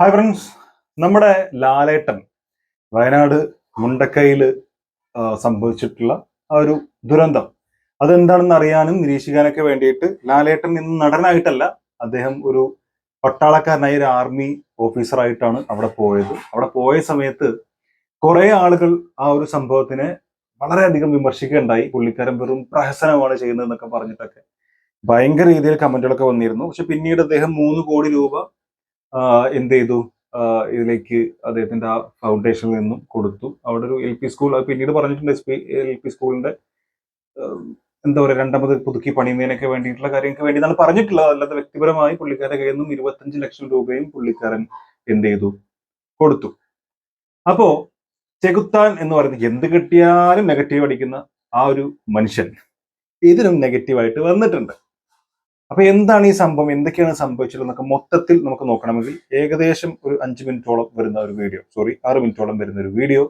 Hi friends നമ്മുടെ ലാലേട്ടൻ വയനാട് മുണ്ടക്കയിൽ സംഭവിച്ചിട്ടുള്ള ആ ഒരു ദുരന്തം. അതെന്താണെന്ന് അറിയാനും നിരീക്ഷിക്കാനൊക്കെ വേണ്ടിയിട്ട് ലാലേട്ടൻ ഇന്ന് നടനായിട്ടല്ല അദ്ദേഹം ഒരു പട്ടാളക്കാരനായ ഒരു ആർമി ഓഫീസറായിട്ടാണ് അവിടെ പോയത്. അവിടെ പോയ സമയത്ത് കുറെ ആളുകൾ ആ ഒരു സംഭവത്തിനെ വളരെയധികം വിമർശിക്കുകയുണ്ടായി. പുള്ളിക്കാരൻ വെറും പ്രഹസനമാണ് ചെയ്യുന്നതെന്നൊക്കെ പറഞ്ഞിട്ടൊക്കെ ഭയങ്കര രീതിയിൽ കമന്റുകളൊക്കെ വന്നിരുന്നു. പക്ഷെ പിന്നീട് അദ്ദേഹം മൂന്ന് കോടി രൂപ എന്ത് ചെയ്തു ഇതിലേക്ക് അദ്ദേഹത്തിന്റെ ആ ഫൗണ്ടേഷനിൽ നിന്നും കൊടുത്തു. അവിടെ ഒരു എൽ പി സ്കൂൾ പിന്നീട് പറഞ്ഞിട്ടുണ്ട് എസ് പി എൽ പി സ്കൂളിന്റെ എന്താ പറയുക രണ്ടാമത് പുതുക്കി പണിയുന്നതിനൊക്കെ വേണ്ടിയിട്ടുള്ള കാര്യങ്ങൾക്ക് വേണ്ടിയിട്ടാണ് പറഞ്ഞിട്ടുള്ളത്. അല്ലാതെ വ്യക്തിപരമായി പുള്ളിക്കാരുടെ കയ്യിൽ നിന്നും ഇരുപത്തഞ്ച് ലക്ഷം രൂപയും പുള്ളിക്കാരൻ എന്ത് ചെയ്തു കൊടുത്തു. അപ്പോ ചെകുത്താൻ എന്ന് പറയുന്നത് എന്ത് കിട്ടിയാലും നെഗറ്റീവ് അടിക്കുന്ന ആ ഒരു മനുഷ്യൻ ഇതിനും നെഗറ്റീവായിട്ട് വന്നിട്ടുണ്ട്. അപ്പൊ എന്താണ് ഈ സംഭവം? എന്തൊക്കെയാണ് സംഭവിച്ചത് എന്നൊക്കെ മൊത്തത്തിൽ നമുക്ക് നോക്കണമെങ്കിൽ ഏകദേശം ഒരു അഞ്ച് മിനിറ്റോളം വരുന്ന ഒരു വീഡിയോ സോറി ആറ് മിനിറ്റോളം വരുന്ന ഒരു വീഡിയോ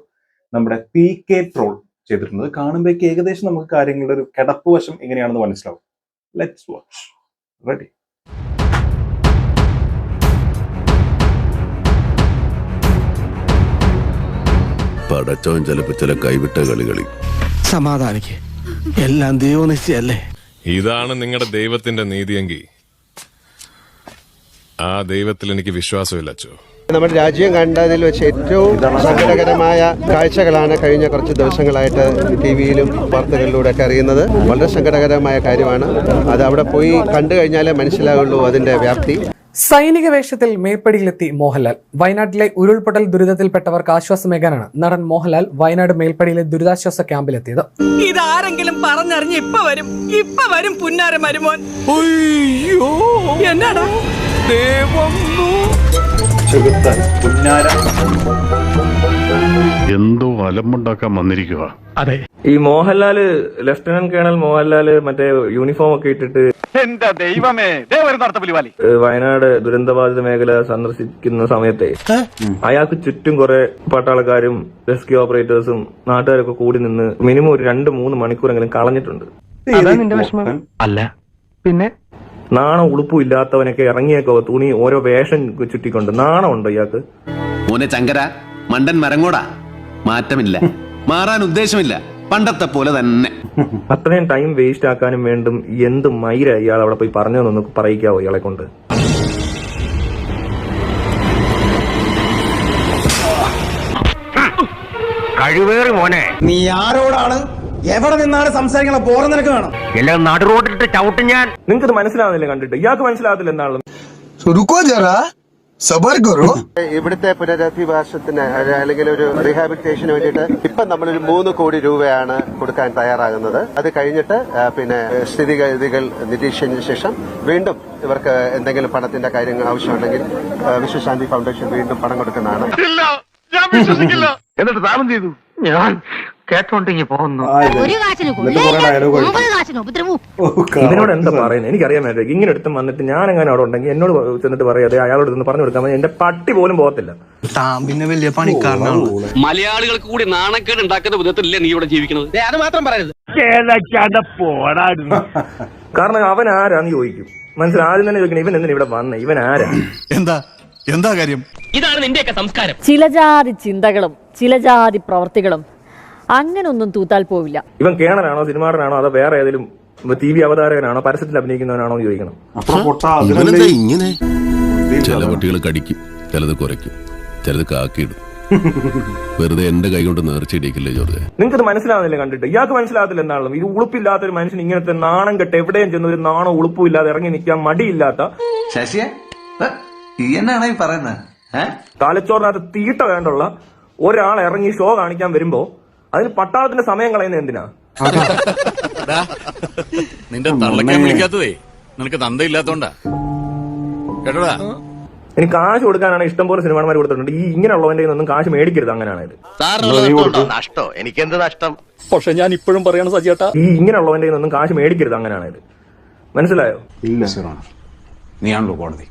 നമ്മുടെ പി കെ ട്രോൾ ചെയ്തിട്ടുണ്ട് കാണുമ്പോഴേക്ക് ഏകദേശം നമുക്ക് കാര്യങ്ങളുടെ ഒരു കിടപ്പ് വശം എങ്ങനെയാണെന്ന് മനസ്സിലാവും. ലെറ്റ്സ് വാച്ച് റെഡി പടച്ചോൻ ചിലപ്പോ ചില കൈവിട്ട കളികളി സമാധാനിക്ക്. എല്ലാം ദൈവനിശ്ചയല്ലേ? ഇതാണ് നിങ്ങളുടെ ദൈവത്തിന്റെ നീതിയെങ്കിൽ ആ ദൈവത്തിൽ എനിക്ക് വിശ്വാസമില്ല അച്ചോ നമ്മുടെ രാജ്യം കണ്ടതിൽ വെച്ച് ഏറ്റവും സങ്കടകരമായ കാഴ്ചകളാണ് കഴിഞ്ഞ കുറച്ച് ദിവസങ്ങളായിട്ട് ടി വിയിലും വാർത്തകളിലൂടെ ഒക്കെ അറിയുന്നത്. വളരെ സങ്കടകരമായ കാര്യമാണ്. അത് അവിടെ പോയി കണ്ടു കഴിഞ്ഞാലേ മനസ്സിലാവുള്ളൂ അതിന്റെ വ്യാപ്തി. സൈനിക വേഷത്തിൽ മേൽപ്പടിയിലെത്തി മോഹൻലാൽ. വയനാട്ടിലെ ഉരുൾപൊട്ടൽ ദുരിതത്തിൽപ്പെട്ടവർക്ക് ആശ്വാസമേകാനാണ് നടൻ മോഹൻലാൽ വയനാട് മേൽപ്പടിയിലെ ദുരിതാശ്വാസ ക്യാമ്പിലെത്തിയത്. ഇതാരെങ്കിലും പറഞ്ഞറിഞ്ഞ് ഇപ്പൊ വരും. ഇപ്പൊ വരും പുന്നാര മരുമോൻ. എന്നാടാ? പുന്നാര. എന്തോ അലമ്പുണ്ടാക്കാൻ വന്നിരിക്കുക അതെ. ഈ മോഹൻലാൽ ലഫ്റ്റനന്റ് കേണൽ മോഹൻലാൽ മറ്റേ യൂണിഫോം ഒക്കെ ഇട്ടിട്ട് എന്റെ ദൈവമേ വയനാട് ദുരന്തബാധിത മേഖല സന്ദർശിക്കുന്ന സമയത്തെ അയാൾക്ക് ചുറ്റും കുറെ പട്ടാളക്കാരും റെസ്ക്യൂ ഓപ്പറേറ്റേഴ്സും നാട്ടുകാരൊക്കെ കൂടി നിന്ന് മിനിമം ഒരു രണ്ട് മൂന്ന് മണിക്കൂറെങ്കിലും കളഞ്ഞിട്ടുണ്ട്. അല്ല. പിന്നെ? നാണം ഉളുപ്പും ഇല്ലാത്തവനൊക്കെ ഇറങ്ങിയേക്കോ തുണി ഓരോ വേഷം ചുറ്റിക്കൊണ്ട്. നാണം ഉണ്ടോ ഇയാൾക്ക്? മോനെ ചങ്കര മണ്ടൻ മരങ്ങോടാ. മാറ്റമില്ല. മാറാൻ ഉദ്ദേശമില്ല. പണ്ടത്തെ പോലെ തന്നെ. അത്രയും ടൈം വേസ്റ്റ് ആക്കാനും വേണ്ടും എന്ത് മൈര ഇയാൾ അവിടെ പോയി പറഞ്ഞതെന്നൊന്ന് പറയിക്കാവോ ഇയാളെ കൊണ്ട്? കഴിവേറി മോനെ. നീ ആരോടാണ്? എവിടെ നിന്നാണ് സംസാരിക്കണ ബോറം നിനക്ക് വേണം? എല്ലാം നടുറോട്ടിട്ട് ചവിട്ടും ഞാൻ. നിങ്ങൾക്ക് മനസ്സിലാവുന്നില്ല കണ്ടിട്ട്. ഇയാൾക്ക് മനസ്സിലാവത്തില്ല എന്നാണ് ചുരുക്കോ ജറാ? സബർ ഇവിടുത്തെ പുനരധിവാസത്തിന് അല്ലെങ്കിൽ ഒരു റീഹാബിലിറ്റേഷന് വേണ്ടിയിട്ട് നമ്മൾ ഒരു മൂന്ന് കോടി രൂപയാണ് കൊടുക്കാൻ തയ്യാറാകുന്നത്. അത് കഴിഞ്ഞിട്ട് പിന്നെ സ്ഥിതിഗതികൾ നിരീക്ഷിച്ചതിന് ശേഷം വീണ്ടും ഇവർക്ക് എന്തെങ്കിലും പണത്തിന്റെ കാര്യങ്ങൾ ആവശ്യമുണ്ടെങ്കിൽ വിശ്വശാന്തി ഫൗണ്ടേഷൻ വീണ്ടും പണം കൊടുക്കുന്നതാണ്. എന്നിട്ട് ചെയ്തു? ഞാൻ കേട്ടോണ്ടിങ്ങി പോകുന്നു. ഒരു കാശിന് എന്നിട്ട് കുറെ dialogue കൊള്ളില്ല അടിച്ചു. ഒമ്പത് കാശിന് ഉപദ്രവവും ഇവനോട് എന്താ പറയുന്നത് എനിക്കറിയാൻ വേണ്ട ഇങ്ങനെ എടുത്ത് വന്നിട്ട് ഞാൻ എങ്ങനെ അവിടെ ഉണ്ടെങ്കിൽ എന്നോട് ചെന്നിട്ട് പറയാതെ അയാളോട് ഇതൊന്ന് പറഞ്ഞു കൊടുക്കാൻ എന്റെ പട്ടി പോലും പോകത്തില്ല. പിന്നെ വലിയ പണിക്കാരനാണ് മലയാളികൾക്ക് കൂടി നാണക്കേട് ഉണ്ടാക്കുന്ന വിധത്തിലല്ലേ നീ ഇവിടെ ജീവിക്കുന്നത്? അത് മാത്രം പറയരുത്. കാരണം അവൻ ആരാന്ന് ചോദിക്കും. മനസ്സിലാദ്യം ആദ്യം തന്നെ ചോദിക്കണം ഇവൻ എന്തിനാ ഇവിടെ വന്നേ? ഇവൻ ആരാ? എന്താ എന്താ കാര്യം? ഇതാണ് നിന്റെയൊക്കെ സംസ്കാരം. ചില ജാതി ചിന്തകളും ചില ജാതി പ്രവർത്തികളും അങ്ങനൊന്നും തൂത്താൽ പോവില്ല. ഇവൻ കേണനാണോ സിനിമാടനാണോ അതോ വേറെ ഏതെങ്കിലും ടി വി അവതാരകനാണോ പരസ്യത്തിൽ അഭിനയിക്കുന്നവനാണോ എന്ന് ചോദിക്കണം. അത്ര പൊട്ട ഇവനെന്താ അതിനല്ലേ ഇങ്ങനെ? ഈ ചില കുട്ടികൾ കടിക്കും ചിലത് കുറയ്ക്കും ചിലത് കാക്കിയിടും. വെറുതെ എന്റെ കൈ കൊണ്ട് നേർച്ചയിടിക്കില്ലേ ജോർജ് നിങ്ങൾക്ക് മനസ്സിലാവുന്നില്ല കണ്ടിട്ട്? ഇയാൾക്ക് മനസ്സിലാകത്തില്ല എന്നാണല്ലോ ഇത് ഉളുപ്പില്ലാത്ത ഒരു മനുഷ്യൻ ഇങ്ങനത്തെ നാണം കെട്ട് എവിടെയും ചെന്ന് ഒരു നാണം ഉളുപ്പും ഇല്ലാതെ ഇറങ്ങി നിൽക്കാൻ മടിയില്ലാത്ത ശശിയെ? ഈ എന്നാണ് ഈ പറയുന്നത് തലച്ചോറിനകത്ത് തീട്ട വേണ്ടുള്ള ഒരാൾ ഇറങ്ങി ഷോ കാണിക്കാൻ വരുമ്പോ അതിന് പട്ടാളത്തിന്റെ സമയം കളയുന്നത് എന്തിനാ? നിന്റെ തള്ളക്കാൻ വിളിക്കാത്തതേ. നിനക്ക് തന്തയില്ലാത്തോണ്ടാ. കേട്ടോടാ? എനിക്ക് കാശ് കൊടുക്കാനാണ് ഇഷ്ടം പോലെ സിനിമാന്മാർ കൊടുത്തിട്ടുണ്ട്. ഈ ഇങ്ങനെയുള്ളവന്റെ ഒന്നും കാശ് മേടിക്കരുത് അങ്ങനെയാണ് നഷ്ടോ? എനിക്കെന്ത് നഷ്ടം? പക്ഷെ ഞാൻ ഇപ്പോഴും പറയണ സജിയേട്ടാ ഈ ഇങ്ങനെയുള്ളവന്റെ ഒന്നും കാശ് മേടിക്കരുത് അങ്ങനെയാണ് മനസ്സിലായോ? ഇല്ല നീയാണല്ലോ കോടതി.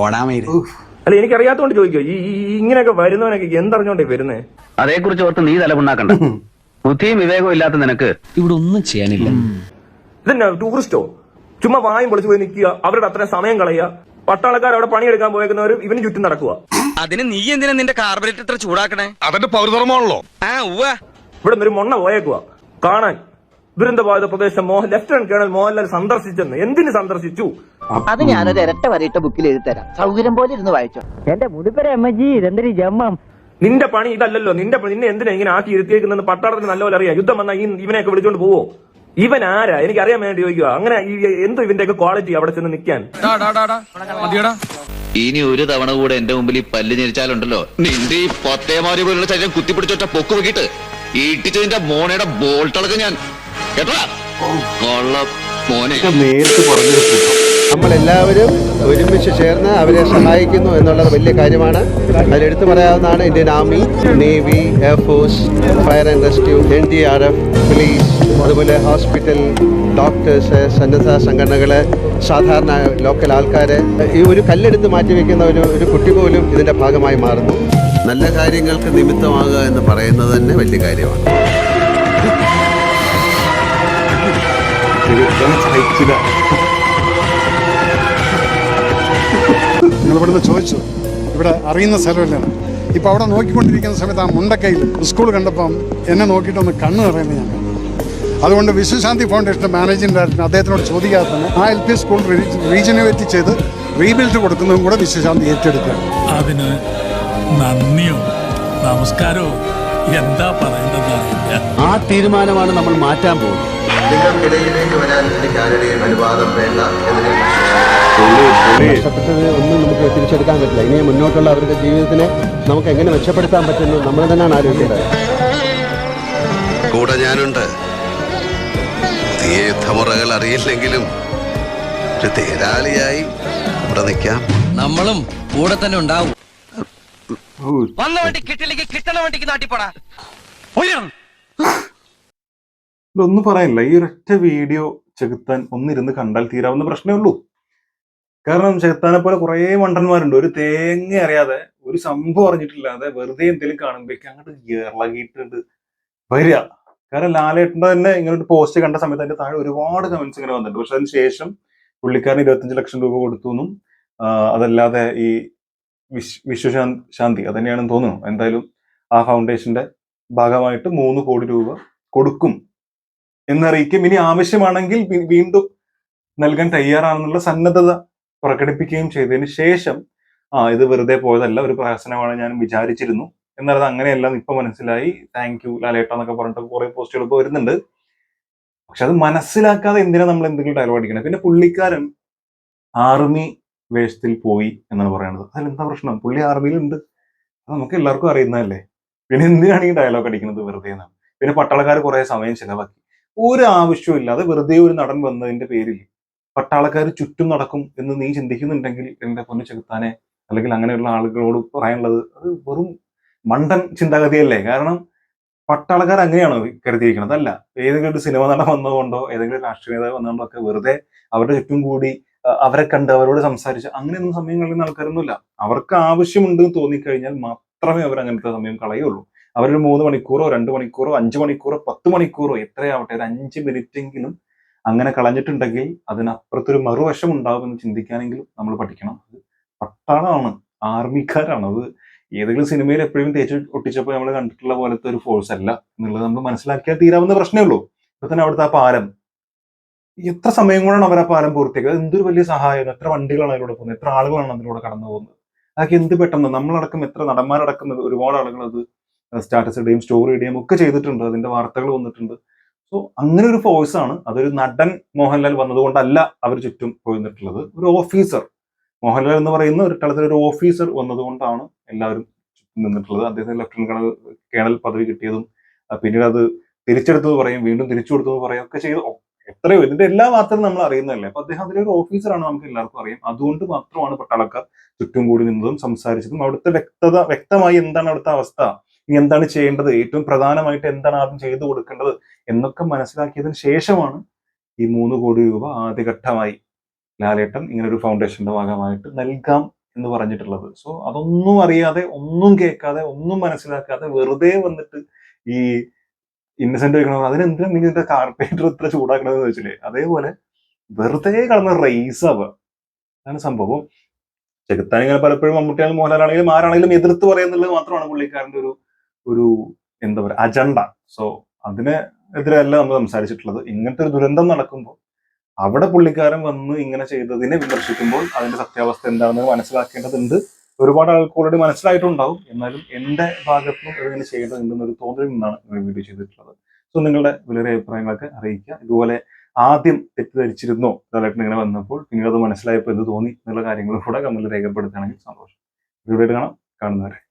ഓടാമേര്. അല്ല എനിക്കറിയാത്തോണ്ട് ചോദിക്കോ ഈ ഇങ്ങനെയൊക്കെ വരുന്നവനൊക്കെ എന്തറിഞ്ഞോണ്ടേ വരുന്നേ? അതേക്കുറിച്ച് ഓർത്ത് നീ തലമുണ്ടാക്കണ്ട. ബുദ്ധിയും വിവേകവും ഇല്ലാത്ത നിനക്ക് ഇവിടെ ഒന്നും ചെയ്യാനില്ല. ഇതന്നെ ടൂറിസ്റ്റോ? ചുമ്മാ വായും പൊളിച്ചു പോയി നിൽക്കുക അവരുടെ അത്രയും സമയം കളയുക. പട്ടാളക്കാർ അവിടെ പണിയെടുക്കാൻ പോയേക്കുന്നവർ ഇവന് ചുറ്റും നടക്കുക. അതിന് നീ എന്തിനാ നിന്റെ കാർബറേറ്റർ ഇത്ര ചൂടാക്കണേ? അതിന്റെ പൗരധർമ്മമാണല്ലോ. ആ ഉവ്വ. ഇവിടെ നിന്നൊരു ഒരു മൊണ്ണ പോയേക്കുക കാണാൻ. ദുരന്തബാധിത പ്രദേശം മോഹൻ ലെഫ്റ്റനന്റ് കേണൽ മോഹൻലാൽ സന്ദർശിച്ചെന്ന്. എന്തിന് സന്ദർശിച്ചു? അത് ഞാനൊരു ഇരട്ട വരയിട്ട ബുക്കിൽ എഴുതി തരാം. സൗകര്യം പോലെ ഇരുന്ന് വായിച്ചോ. എന്റെ മുടിപ്പര അമ്മജി ഇതെന്തൊരു ജമ്മം. നിന്റെ പണി ഇതല്ലല്ലോ. നിന്റെ പണി നിന്നെ എന്തിനാ ഇങ്ങനെ ആക്കി ഇരുത്തിയേക്കുന്നെന്ന് പട്ടാളത്തിന് നല്ലപോലെ അറിയാം. യുദ്ധം വന്നാൽ ഈ ഇവനെയൊക്കെ വിളിച്ചോണ്ട് പോവോ? ഇവൻ ആരാ? എനിക്ക് അറിയാൻ വേണ്ടി ചോദിക്കുക അങ്ങനെ എന്തോ ഇവന്റെയൊക്കെ ക്വാളിറ്റി അവിടെ ചെന്ന് നിൽക്കാൻ. ഇനി ഒരു തവണ കൂടെ എന്റെ മുമ്പിൽ ഈ പല്ല് ഞെരിച്ചാലുണ്ടല്ലോ. നിന്റെ ഈ പത്തേമാരി പോലുള്ള ശരീരം കുത്തിപ്പിടിച്ചൊറ്റ പൊക്ക് വെക്കിട്ട് ഈട്ടിച്ചതിന്റെ മോണയുടെ ബോൾട്ടളക്ക് ഞാൻ നേരിട്ട് പറഞ്ഞു നമ്മളെല്ലാവരും ഒരുമിച്ച് ചേർന്ന് അവരെ സഹായിക്കുന്നു എന്നുള്ളത് വലിയ കാര്യമാണ്. അതിലെടുത്തു പറയാവുന്നതാണ് Indian army navy air force fire and rescue N D R F police അതുപോലെ ഹോസ്പിറ്റൽ ഡോക്ടേഴ്സ് സന്നദ്ധ സംഘടനകൾ സാധാരണ ലോക്കൽ ആൾക്കാർ ഈ ഒരു കല്ലെടുത്ത് മാറ്റി വെക്കുന്ന ഒരു ഒരു കുട്ടി പോലും ഇതിന്റെ ഭാഗമായി മാറുന്നു. നല്ല കാര്യങ്ങൾക്ക് നിമിത്തമാകുക എന്ന് പറയുന്നത് തന്നെ വലിയ കാര്യമാണ്. സഹിച്ചില്ല നിങ്ങൾ ഇവിടുന്ന് ചോദിച്ചു. ഇവിടെ അറിയുന്ന സ്ഥലമല്ലേ ഇപ്പൊ അവിടെ നോക്കിക്കൊണ്ടിരിക്കുന്ന സമയത്ത് ആ മുണ്ടക്കയിൽ സ്കൂൾ കണ്ടപ്പം എന്നെ നോക്കിയിട്ടൊന്ന് കണ്ണ് നിറയുന്നത് ഞാൻ അതുകൊണ്ട് വിശ്വശാന്തി ഫൗണ്ടേഷന്റെ മാനേജിംഗ് ഡയറക്ടർ അദ്ദേഹത്തിനോട് ചോദിക്കാതെ തന്നെ ആ എൽ പി സ്കൂൾ റീജനുവേറ്റ് ചെയ്ത് റീബിൽഡ് കൊടുക്കുന്നതും കൂടെ വിശ്വശാന്തി ഏറ്റെടുക്കുക അതിന് നന്ദിയോ നമസ്കാരവും എന്താ പറയേണ്ടത് ആ തീരുമാനമാണ് നമ്മൾ മാറ്റാൻ പോകുന്നത്. നിങ്ങൾക്കിടയിലേക്ക് വരാൻ എനിക്ക് ആരുടെയും അനുവാദം വേണ്ട എന്നതിനെ നഷ്ടപ്പെട്ടത് ഒന്നും നമുക്ക് തിരിച്ചെടുക്കാൻ പറ്റില്ല. ഇനി മുന്നോട്ടുള്ള അവരുടെ ജീവിതത്തിനെ നമുക്ക് എങ്ങനെ മെച്ചപ്പെടുത്താൻ പറ്റുന്നു നമ്മൾ തന്നെയാണ് ആലോചിക്കേണ്ടത്. കൂടെ ഞാനുണ്ട്. പുതിയ യുദ്ധമുറകൾ അറിയില്ലെങ്കിലും ഒരു തേരാളിയായി ഇവിടെ നിൽക്കാം. നമ്മളും കൂടെ തന്നെ ഉണ്ടാവും. വന്ന വണ്ടി കിട്ടില്ലെങ്കിൽ കിട്ടണ വണ്ടിക്ക് നാട്ടിപ്പോടാ ഇതൊന്നും പറയാനില്ല ഈ ഒരൊറ്റ വീഡിയോ ചെകുത്താൻ ഒന്നിരുന്ന് കണ്ടാൽ തീരാവുന്ന പ്രശ്നമേ ഉള്ളൂ. കാരണം ചെകുത്താനെ പോലെ കുറേ മണ്ടന്മാരുണ്ട്. ഒരു തേങ്ങ അറിയാതെ ഒരു സംഭവം അറിഞ്ഞിട്ടില്ലാതെ വെറുതെ എന്തെങ്കിലും കാണുമ്പോഴേക്കും അങ്ങോട്ട് ഇളകിയിട്ടുണ്ട് വരിക. കാരണം ലാലേട്ടന്റെ തന്നെ ഇങ്ങനെ ഒരു പോസ്റ്റ് കണ്ട സമയത്ത് അതിന്റെ താഴെ ഒരുപാട് കമന്റ്സ് ഇങ്ങനെ വന്നിട്ടുണ്ട്. പക്ഷെ അതിന് ശേഷം പുള്ളിക്കാരന് ഇരുപത്തഞ്ച് ലക്ഷം രൂപ കൊടുത്തു എന്നും അതല്ലാതെ ഈ വിശ് വിശ്വശാന്തി ശാന്തി അത് തന്നെയാണെന്ന് തോന്നുന്നു. എന്തായാലും ആ ഫൗണ്ടേഷന്റെ ഭാഗമായിട്ട് മൂന്ന് കോടി രൂപ കൊടുക്കും. എന്നറിയിക്കും. ഇനി ആവശ്യമാണെങ്കിൽ വീണ്ടും നൽകാൻ തയ്യാറാണെന്നുള്ള സന്നദ്ധത പ്രകടിപ്പിക്കുകയും ചെയ്തതിന് ശേഷം ആ ഇത് വെറുതെ പോയതല്ല ഒരു പ്രഹസനമാണ് ഞാൻ വിചാരിച്ചിരുന്നു. എന്നുള്ളത് അങ്ങനെയല്ല ഇപ്പൊ മനസ്സിലായി. താങ്ക് യു ലാലേട്ട എന്നൊക്കെ പറഞ്ഞിട്ട് കുറെ പോസ്റ്റുകൾ ഇപ്പൊ വരുന്നുണ്ട്. പക്ഷെ അത് മനസ്സിലാക്കാതെ എന്തിനാ നമ്മൾ എന്തെങ്കിലും ഡയലോഗ് അടിക്കണം? പിന്നെ പുള്ളിക്കാരൻ ആർമി വേഷത്തിൽ പോയി എന്നാണ് പറയുന്നത് അതിലെന്താ പ്രശ്നം? പുള്ളി ആർമിയിലുണ്ട് അത് നമുക്ക് എല്ലാവർക്കും അറിയുന്നതല്ലേ? പിന്നെ എന്തിനാണ് ഈ ഡയലോഗ് അടിക്കുന്നത് വെറുതെ എന്നാണ് പിന്നെ പട്ടാളക്കാർ കുറെ സമയം ചെലവാക്കി. ഒരു വെറുതെ ഒരു നടൻ വന്നതിന്റെ പേരിൽ പട്ടാളക്കാർ ചുറ്റും നടക്കും എന്ന് നീ ചിന്തിക്കുന്നുണ്ടെങ്കിൽ എന്റെ പൊന്നു ചെകുത്താനെ അല്ലെങ്കിൽ അങ്ങനെയുള്ള ആളുകളോട് പറയാനുള്ളത് അത് വെറും മണ്ടൻ ചിന്താഗതിയല്ലേ? കാരണം പട്ടാളക്കാർ അങ്ങനെയാണോ കരുതിയിരിക്കുന്നത്? അല്ല ഏതെങ്കിലും ഒരു സിനിമ നടൻ വന്നതുകൊണ്ടോ ഏതെങ്കിലും രാഷ്ട്രീയ നേതാവ് വന്നതുകൊണ്ടോ ഒക്കെ വെറുതെ അവരുടെ ചുറ്റും കൂടി അവരെ കണ്ട് അവരോട് സംസാരിച്ച് അങ്ങനെയൊന്നും സമയം കളയുന്ന ആൾക്കാരൊന്നുമില്ല. അവർക്ക് ആവശ്യമുണ്ട് എന്ന് തോന്നിക്കഴിഞ്ഞാൽ മാത്രമേ അവർ അങ്ങനത്തെ സമയം കളയുള്ളൂ. അവരൊരു മൂന്ന് മണിക്കൂറോ രണ്ട് മണിക്കൂറോ അഞ്ച് മണിക്കൂറോ പത്ത് മണിക്കൂറോ എത്രയാവട്ടെ ഒരു അഞ്ച് മിനിറ്റ് എങ്കിലും അങ്ങനെ കളഞ്ഞിട്ടുണ്ടെങ്കിൽ അതിനപ്പുറത്തൊരു മറുവശം ഉണ്ടാവുമെന്ന് ചിന്തിക്കാനെങ്കിലും നമ്മൾ പഠിക്കണം. അത് പട്ടാളമാണ് ആർമിക്കാരാണ്. അത് ഏതെങ്കിലും സിനിമയിൽ എപ്പോഴും തേച്ച് ഒട്ടിച്ചപ്പോൾ നമ്മൾ കണ്ടിട്ടുള്ള പോലത്തെ ഒരു ഫോഴ്സ് അല്ല എന്നുള്ളത് നമ്മൾ മനസ്സിലാക്കിയാൽ തീരാവുന്ന പ്രശ്നമേ ഉള്ളൂ. ഇപ്പൊ തന്നെ അവിടുത്തെ ആ പാലം. എത്ര സമയം കൊണ്ടാണ് അവർ ആ പാലം പൂർത്തിയാക്കുക എന്തൊരു വലിയ സഹായം എത്ര വണ്ടികളാണ് അതിലൂടെ പോകുന്നത്? എത്ര ആളുകളാണ് അതിലൂടെ കടന്നു പോകുന്നത് അതൊക്കെ എന്ത് പെട്ടെന്ന് നമ്മളടക്കം എത്ര നടന്മാരടക്കം ഒരുപാട് ആളുകൾ അത് സ്റ്റാറ്റസ് ഇടുകയും സ്റ്റോറി ഇടുകയും ഒക്കെ ചെയ്തിട്ടുണ്ട്. അതിന്റെ വാർത്തകൾ വന്നിട്ടുണ്ട്. സോ അങ്ങനെ ഒരു ഫോഴ്സ് ആണ്. അതൊരു നടൻ മോഹൻലാൽ വന്നതുകൊണ്ടല്ല അവർ ചുറ്റും പോയിരുന്നിട്ടുള്ളത് ഒരു ഓഫീസർ മോഹൻലാൽ എന്ന് പറയുന്ന ഒരു തലത്തിൽ ഒരു ഓഫീസർ വന്നതുകൊണ്ടാണ് എല്ലാവരും നിന്നിട്ടുള്ളത്. അദ്ദേഹത്തിന് ലഫ്റ്റനന്റ് കേണൽ കേണൽ പദവി കിട്ടിയതും പിന്നീട് അത് തിരിച്ചെടുത്തത് പറയും വീണ്ടും തിരിച്ചു കൊടുത്തു പറയും ഒക്കെ ചെയ്തു. എത്രയോ ഇതിന്റെ എല്ലാ വാർത്തകളും നമ്മൾ അറിയുന്നതല്ലേ. അപ്പൊ അദ്ദേഹം അതിലൊരു ഓഫീസറാണ് നമുക്ക് എല്ലാവർക്കും അറിയാം. അതുകൊണ്ട് മാത്രമാണ് പട്ടാളക്കാർ ചുറ്റും കൂടി നിന്നതും സംസാരിച്ചതും. അവിടുത്തെ വ്യക്തത വ്യക്തമായി എന്താണ് അവിടുത്തെ അവസ്ഥ? ഇനി എന്താണ് ചെയ്യേണ്ടത്? ഏറ്റവും പ്രധാനമായിട്ട് എന്താണ് ആദ്യം ചെയ്തു കൊടുക്കേണ്ടത്? എന്നൊക്കെ മനസ്സിലാക്കിയതിന് ശേഷമാണ് ഈ മൂന്ന് കോടി രൂപ ആദ്യഘട്ടമായി ലാലേട്ടൻ ഇങ്ങനെ ഒരു ഫൗണ്ടേഷന്റെ ഭാഗമായിട്ട് നൽകാം എന്ന് പറഞ്ഞിട്ടുള്ളത്. സോ അതൊന്നും അറിയാതെ ഒന്നും കേൾക്കാതെ ഒന്നും മനസ്സിലാക്കാതെ വെറുതെ വന്നിട്ട് ഈ ഇന്നസെന്റ് വയ്ക്കണമെന്ന് അതിനെന്തിനാ നിങ്ങൾ ഇതിന്റെ കാർപ്പേറ്റർ ഇത്ര ചൂടാക്കണമെന്ന് വെച്ചില്ലേ അതേപോലെ വെറുതെ കടന്ന റേസ് ആവുക. അതാണ് സംഭവം. ചെകുത്താൻ ഇങ്ങനെ പലപ്പോഴും മമ്മൂട്ടിയാണെങ്കിലും മോഹൻലാലാണെങ്കിലും ആരാണെങ്കിലും എതിർത്ത് പറയുന്നുള്ളത് മാത്രമാണ് പുള്ളിക്കാരന്റെ ഒരു ഒരു എന്താ പറയുക അജണ്ട സോ അതിന് എതിരല്ല നമ്മൾ സംസാരിച്ചിട്ടുള്ളത്. ഇങ്ങനത്തെ ഒരു ദുരന്തം നടക്കുമ്പോൾ അവിടെ പുള്ളിക്കാരൻ വന്ന് ഇങ്ങനെ ചെയ്തതിനെ വിമർശിക്കുമ്പോൾ അതിന്റെ സത്യാവസ്ഥ എന്താണെന്ന് മനസ്സിലാക്കേണ്ടതുണ്ട്. ഒരുപാട് ആൾക്ക് ഓൾറെഡി മനസ്സിലായിട്ടുണ്ടാവും. എന്നാലും എന്റെ ഭാഗത്തുനിന്നും ഇതിങ്ങനെ ചെയ്യേണ്ടതുണ്ടെന്നൊരു തോന്നലിൽ നിന്നാണ് വീഡിയോ ചെയ്തിട്ടുള്ളത്. സോ നിങ്ങളുടെ വിലയേറെ അഭിപ്രായങ്ങളൊക്കെ അറിയിക്കുക. ഇതുപോലെ ആദ്യം തെറ്റിദ്ധരിച്ചിരുന്നോ ലാലേട്ടൻ ഇങ്ങനെ വന്നപ്പോൾ പിന്നീട് അത് മനസ്സിലായപ്പോൾ എന്ത് തോന്നി എന്നുള്ള കാര്യങ്ങളും കൂടെ കമ്മിൽ രേഖപ്പെടുത്തുകയാണെങ്കിൽ സന്തോഷം. വീഡിയോ കാണാം. കാണുന്നവരെ.